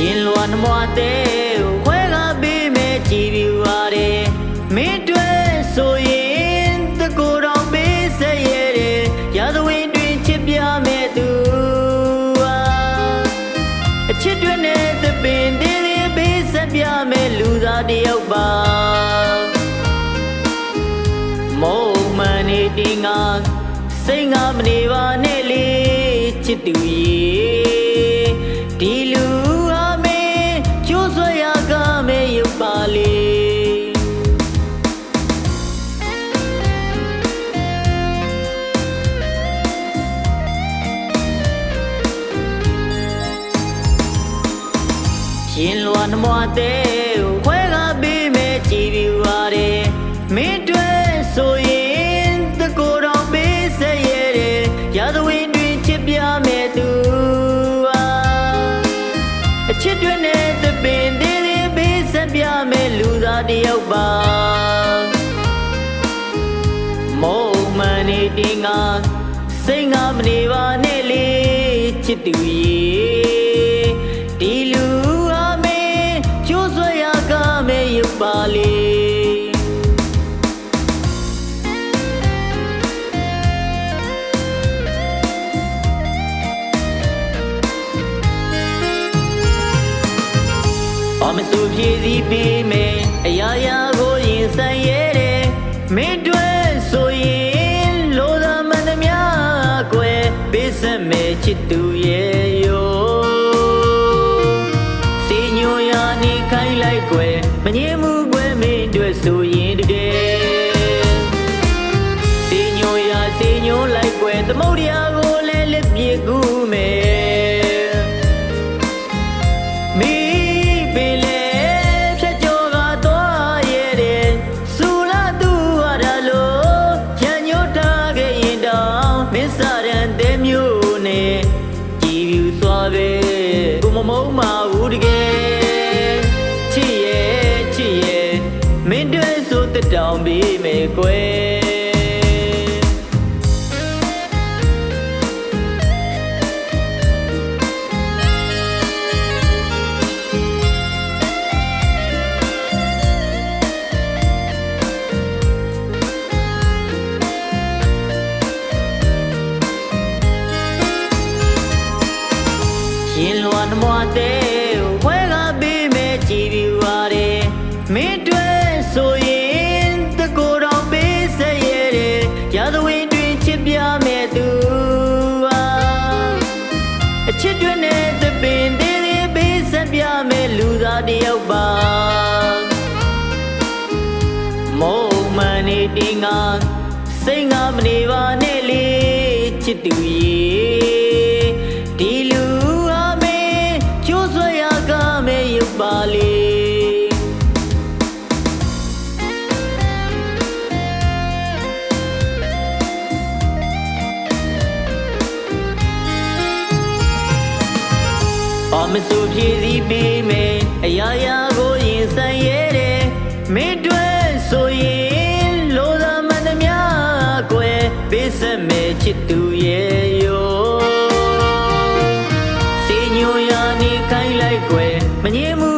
ရင်လွန်မွားတဲ့ခွဲကပေးမဲ့ကြည်ပြူပါတယ်မင်းတွေ့ဆိုရင်တကူတော်ပေးဆက်ရတဲ့ရာဇဝင်တွင်ချစ်ပြမဲ့သူဟာအချစ်တွင်နဲ့သပင်သေးသေးပေးဆက်ပြမဲ့လူသားတစ်ယောက်ပါမောမန်နေတင်ငါစိတ်ငါမနေပါနဲ့လေချစ်သူရေ ရှင်လွန်မွားတဲ့ခွဲကပေးမဲ့ကြည်ပြူပါတယ်မင်းတွေ့ဆိုရင်တကူတော်ပေးဆက်ရတဲ့ရာဇဝင်တွင်ချစ်ပြမဲ့သူဟာအချစ်တွင်နဲ့သပင်သေးသေးပေးဆက်ပြမဲ့လူသားတစ်ယောက်ပါမောမန်နေတင်ငါစိတ်ငါမနေပါနဲ့လေချစ်သူရေ မဆိုဖြည့်စည်းပေးမယ်အရာရာကိုရင်ဆိုင်ရဲတယ်မင်းတွေ့ဆိုရင်လိုသာမန်သမျှကွယ်ပေးစက်မယ်ချစ်သူရဲ့ယောစီညိုရာနေခိုင်းလိုက်ကွယ်မငြင်းမှုကွယ်မင်းတွေ့ဆိုရင်တကယ်စီညိုရာစီညိုလိုက်ကွယ်သမုတ်တရားကိုလည်းလက်ပြေကူး မမုံမဘူးတကယ်ချစ်ရဲ့ချစ်ရဲ့မင်းတွေ့ဆိုတတောင်ပေးမယ်ကွယ် ရင်လွန်မွားတဲ့ဝဲကပေးမဲ့ကြည်ပြူပါတယ်မင်းတွေ့ဆိုရင်တကူတော်ပေးဆက်ရတဲ့ရာဇဝင်တွင်ချစ်ပြမဲ့သူဟာအချစ်တွင်နဲ့သပင်သေးသေးပေးဆက်ပြမဲ့လူသားတစ်ယောက်ပါမောမန်နေတင်ငါစိတ်ငါမနေပါနဲ့လေချစ်သူရေ မဆိုဖြည့်စည်းပေးမယ်အရာရာကိုရင်ဆိုင်ရဲတယ်မင်းတွေ့ဆိုရင်လိုသာမန်သမျှကွယ်ပေးစက်မယ်ချစ်သူရဲ့ယောစီညိုရာနေခိုင်းလိုက်ကွယ်မငြင်းမှု